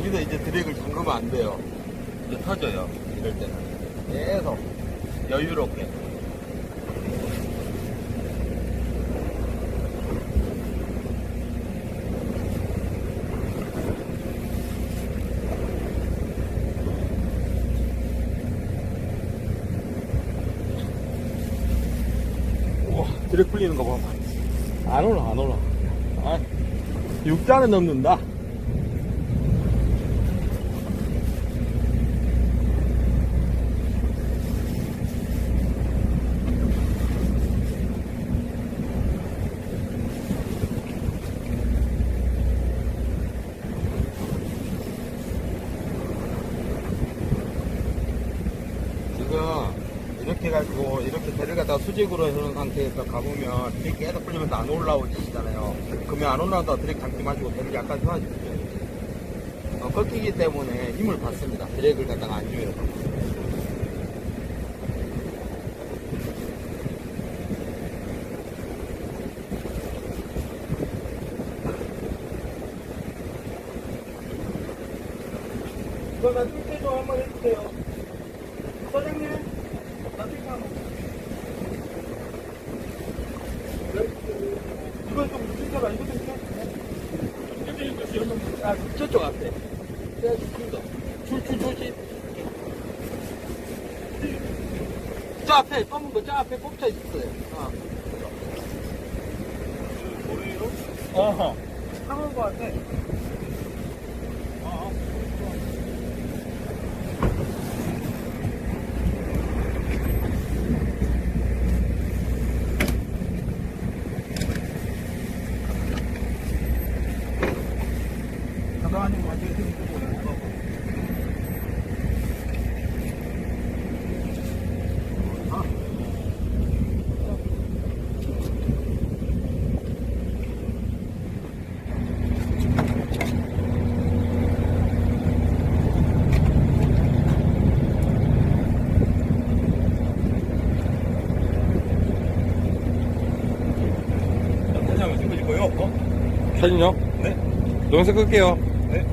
여기서 이제 드랙을 잠그면 안 돼요. 이제 터져요. 이럴 때는. 계속 여유롭게. 드랙 풀리는 거 봐봐. 안 올라, 안 올라. 아, 육자는 넘는다. 지금 이렇게 해가지고 이렇게 데려가다가 수직으로 해놓은 상태에서 가보면 드랙 계속 풀리면서 안 올라오시잖아요. 그러면 안 올라온다고 드랙 잡지 마시고 데릭 약간 세워주세요. 어, 꺾이기 때문에 힘을 받습니다. 드랙을 갖다가 안 줘요. 이거 나 뜰때 좀 한번 해주세요. 사장님, 나 뜰때 한번. 이거 좀 무슨가봐, 이거 좀 켜. 아, 저쪽 앞에. 줄, 줄, 조심. 저 앞에, 검은 거, 저 앞에 꼽혀 있어요. 어. 어허. 상한 거 같아. 완전히 드리고 아. 어? 사진요? 네. 동영상 끌게요. 네.